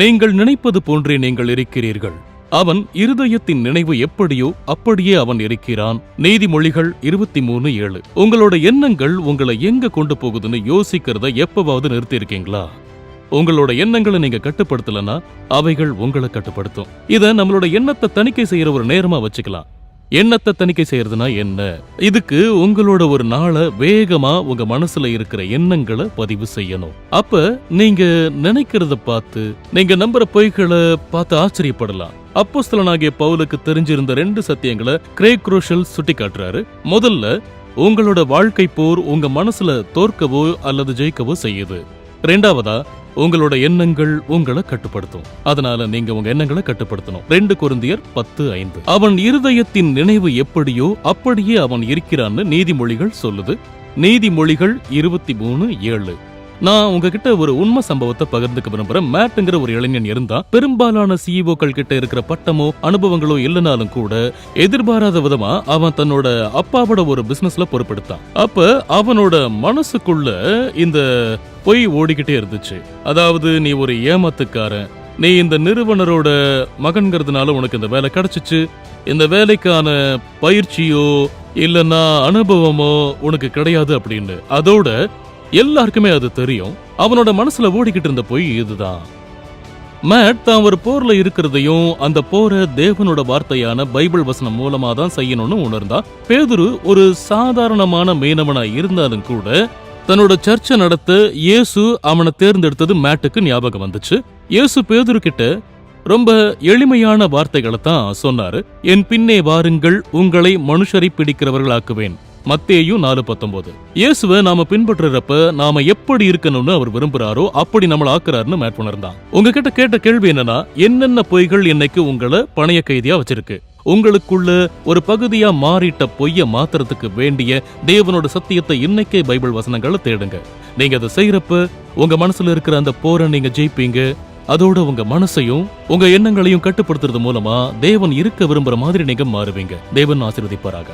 நீங்கள் நினைப்பது போன்றே நீங்கள் இருக்கிறீர்கள். அவன் இருதயத்தின் நினைவு எப்படியோ அப்படியே அவன் இருக்கிறான். நீதிமொழிகள் இருபத்தி மூணு ஏழு. உங்களோட எண்ணங்கள் உங்களை எங்க கொண்டு போகுதுன்னு யோசிக்கிறத எப்பவாவது நிறுத்தியிருக்கீங்களா? உங்களோட எண்ணங்களை நீங்க கட்டுப்படுத்தலனா அவைகள் உங்களை கட்டுப்படுத்தும். இத நம்மளோட எண்ணத்தை தணிக்கை செய்யற ஒரு நேரமா வச்சுக்கலாம். எண்ணத்தை தணிக்கை செய்யறதுனா என்ன? இதுக்கு உங்களோட ஒரு நாளை வேகமா உங்க மனசுல இருக்கிற எண்ணங்களை பதிவு செய்யணும். அப்ப நீங்க நினைக்கிறத பார்த்து நீங்க நம்புற பொய்களை பார்த்து ஆச்சரியப்படலாம். அப்போஸ்தலனாகிய பவுலுக்கு தெரிஞ்சிருந்த ரெண்டு சத்தியங்களை கிரேக் குரோஷல் சுட்டி காட்டுறாரு முதல்ல உங்களோட வாழ்க்கை போர் உங்க மனசுல தோற்கவோ அல்லது ஜெயிக்கவோ செய்யுது. ரெண்டாவதா உங்களோட எண்ணங்கள் உங்களை கட்டுப்படுத்தும். அதனால நீங்க உங்க எண்ணங்களை கட்டுப்படுத்தணும். ரெண்டு குருந்தியர் பத்து ஐந்து. அவன் இருதயத்தின் நினைவு எப்படியோ அப்படியே அவன் இருக்கிறான்னு நீதிமொழிகள் சொல்லுது. நீதிமொழிகள் இருபத்தி மூணு ஏழு. நான் உங்ககிட்ட ஒரு உண்மை சம்பவத்தை பகிர்ந்துக்க விரும்புறேன். மேட்டுங்கிற ஒரு இளைஞன் இருந்தா பெரும்பாலான சிஇஓக்கள் கிட்ட இருக்கிற பட்டமோ அனுபவங்களோ இல்லைனாலும் கூட எதிர்பாராத விதமா அவன் தன்னோட அப்பாவோட ஒரு பிசினஸ்ல பொறுப்பெடுத்தான். அப்ப அவனோட மனசுக்குள்ள இந்த பொய் ஓடிக்கிட்டே இருந்துச்சு. அதாவது நீ ஒரு ஏமாத்துக்காரன். நீ இந்த நிறுவனரோட மகன்கிறதுனால உனக்கு இந்த வேலை கிடைச்சிச்சு. இந்த வேலைக்கான பயிற்சியோ இல்லைன்னா அனுபவமோ உனக்கு கிடையாது அப்படின்னு. அதோட எல்லாருக்குமே அது தெரியும். அவனோட மனசுல ஓடிக்கிட்டு இருந்த பொய் இதுதான். மேட் தான் ஒரு போர்ல இருக்கிறதையும் அந்த போரை தேவனோட வார்த்தையான பைபிள் வசனம் மூலமா தான் செய்யணும்னு உணர்ந்தான் பேதுரு ஒரு சாதாரணமான மீனவனா இருந்தாலும் கூட தன்னோட சர்ச்சை நடத்த இயேசு அவனை தேர்ந்தெடுத்தது மேட்டுக்கு ஞாபகம் வந்துச்சு. இயேசு பேதுரு கிட்ட ரொம்ப எளிமையான வார்த்தைகளை தான் சொன்னாரு. என் பின்னே வாருங்கள் உங்களை மனுஷரை பிடிக்கிறவர்களாக்குவேன். மத்தேயும் நாலு பத்தொன்பது இயேசுவை நாம பின்பற்றுறப்ப நாம எப்படி இருக்கணும்னு அவர் விரும்புறாரோ அப்படி நம்மள ஆக்குறாருன்னு மேட் உணர்ந்தான். உங்ககிட்ட கேட்ட கேள்வி என்னன்னா என்னென்ன பொய்கள் இன்னைக்கு உங்களை பணைய கைதியா வச்சிருக்கு? உங்களுக்குள்ள ஒரு பகுதியா மாறிட்ட பொய்ய மாத்துறதுக்கு வேண்டிய தேவனோட சத்தியத்தை இன்னைக்கே பைபிள் வசனங்களை தேடுங்க. நீங்க அதை செய்யறப்ப உங்க மனசுல இருக்கிற அந்த போரை நீங்க ஜெயிப்பீங்க. அதோட உங்க மனசையும் உங்க எண்ணங்களையும் கட்டுப்படுத்துறது மூலமா தேவன் இருக்க விரும்புற மாதிரி நீங்க மாறுவீங்க. தேவன் ஆசீர்வதிப்பாராக.